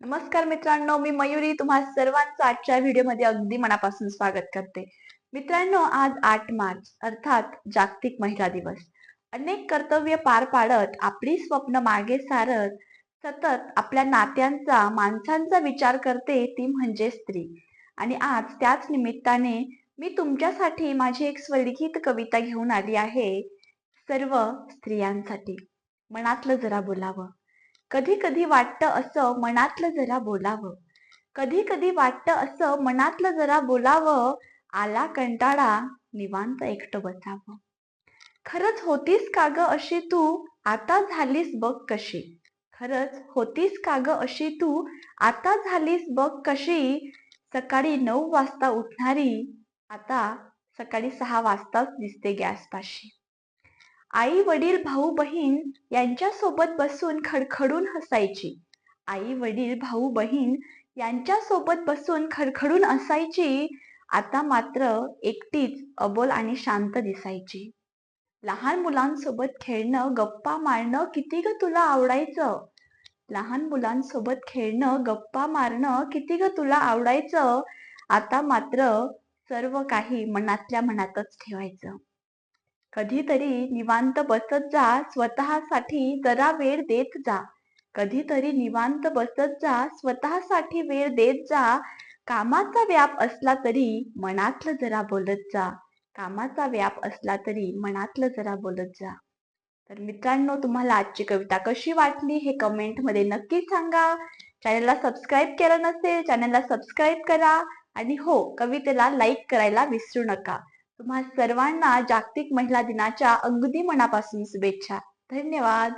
नमस्कार मित्रांनो मी मयुरी तुम्हा सर्वांचं आजच्या व्हिडिओमध्ये अगदी मनापासून स्वागत करते. मित्रांनो आज आठ मार्च अर्थात जागतिक महिला दिवस. अनेक कर्तव्य पार पाडत आपली स्वप्न मागे सारत सतत आपल्या नात्यांचा माणसांचा विचार करते ती म्हणजे स्त्री. आणि आज त्याच निमित्ताने मी तुमच्यासाठी माझी एक स्वलिखित कविता घेऊन आली आहे सर्व स्त्रियांसाठी. मनातलं जरा बोलावं. कधी कधी वाटतं असं मनातलं जरा बोलावं. कधी कधी वाटतं असं मनातलं जरा बोलावं आला कंटाळा निवांत एकटं बसावं. खरंच होतीस का ग अशी तू? आता झालीस बघ कशी. खरंच होतीस का ग अशी तू? आता झालीस बघ कशी. सकाळी नऊ वाजता उठणारी आता सकाळी सहा वाजताच दिसते गॅसपाशी. आई वडील भाऊ बहीण यांच्यासोबत बसून खडखडून हसायची. आई वडील भाऊ बहीण यांच्यासोबत बसून खडखडून असायची आता मात्र एकटीच अबोल आणि शांत दिसायची. लहान मुलांसोबत खेळणं गप्पा मारणं किती ग तुला आवडायचं? लहान मुलांसोबत खेळणं गप्पा मारणं किती ग तुला आवडायचं? आता मात्र सर्व काही मनातल्या मनातच ठेवायचं. कधीतरी निवांत बसत जा स्वतःसाठी जरा वेळ देत जा. कधीतरी निवांत बसत जा स्वतःसाठी वेळ देत जा. कामाचा व्याप असला तरी मनातलं जरा बोलत जा. कामाचा व्याप असला तरी मनातलं जरा बोलत जा. तर मित्रांनो तुम्हाला आजची कविता कशी वाटली हे कमेंटमध्ये नक्की सांगा. चॅनलला सबस्क्राईब केलं नसेल चॅनलला सबस्क्राईब करा. आणि हो कवितेला लाईक करायला विसरू नका. तुम्हा सर्वांना जागतिक महिला दिनाच्या अगदी मनापासून शुभेच्छा. धन्यवाद.